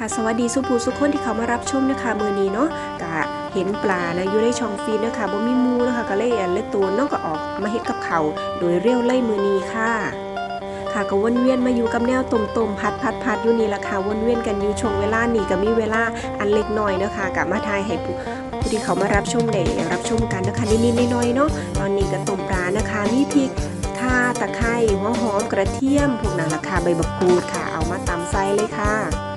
ค่ะสวัสดีสุภูสุคนที่เขามารับชมนะคะมือนี้เนาะก็เห็นปลานะอยู่ในช่องฟีดนะคะบ่มีมูนะคะก็เลยเลยตัวน้องก็ออกมาเฮ็ดกับเขาโดยเรียวไล่มือนี้ค่ะค่ะก็วนเวียนมาอยู่กับแนวต้มๆพัดพัดพัดอยู่นี่ละค่ะวนเวียนกันอยู่ช่วงเวลานี้ก็มีเวลาอันเล็กน้อยนะคะกับมาทายให้ผู้ผู้ที่เขามารับชมได้รับชมกันนะคะนิดๆน้อยๆเนาะตอนนี้ก็ต้มปลานะคะมีพริกข่าตะไคร้หัวหอมกระเทียมพวกนั้นราคาใบบักกูดค่ะ เอามาตำใส่เลยค่ะ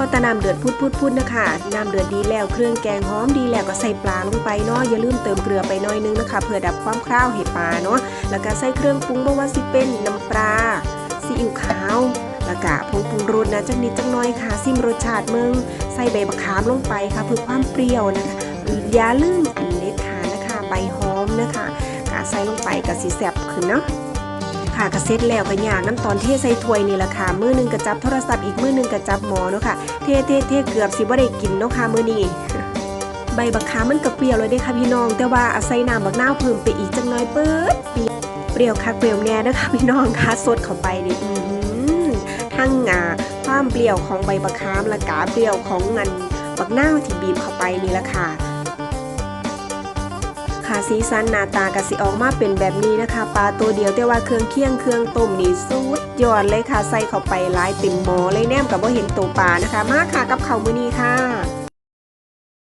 อตะน้ำเดือดพุดพุดพุดนะคะน้ำเดือดดีแล้วเครื่องแกงหอมดีแล้วก็ใส่ปลาลงไปเนาะอย่าลืมเติมเกลือไปน่อยนึงนะคะ เพื่อดับความคร้าวให้ปลาเนาะแล้วก็ใส่เครื่องปรุงบ่ว่าสิเป็นน้ำปลาซีอิ๊วขาวแล้วก็ผงปรุงรสนะจักนิดจักหน้อยค่ะซิมรสชาติเมืองใส่ใบมะขามลงไปค่ะเพื่อความเปรี้ยวนะคะอย่าลืมอันเด็ดขานะคะใบหอมนะคะกาใส่ลงไปก็สิแซ่บขึ้นเนาะ ค่ะก็เสร็จแล้วก็ยากน้ำตอนเทใส่ถ้วยนี่แหละค่ะมือหนึงก็จับโทรศัพท์อีกมือหนึงก็จับหมอเนาะค่ะเทเทเทเกือบสิบ่ได้กินเนาะค่ะมือนี้ใบบักขามันก็เปรี้ยวเลยเด้ค่ะพี่น้อง แต่ว่าอาศัยน้ำบักน้าวเพิ่มไปอีกจังน้อยเปิดเปรี้ยวเปรี้ยวคักเปรี้ยวแน่เด้อค่ะพี่น้องค่ะสดเข้าไปนี่อื้อหือทั้งอ่าความเปรี้ยวของใบบักขามและกาเปรี้ยวของงินบักน้าวที่บีบเข้าไปนี่แหละค่ะ ค่ะสีสันหน้าตากะสิออกมาเป็นแบบนี้นะคะปลาตัวเดียวแต่ว่าเครื่องเคียงเครื่องต้มนี่สุดยอดเลยค่ะใส่เข้าไปหลายเต็มหม้อเลยแนมกับว่าเห็นตัวปลานะคะ มาค่ะกับเขามือนี้ค่ะ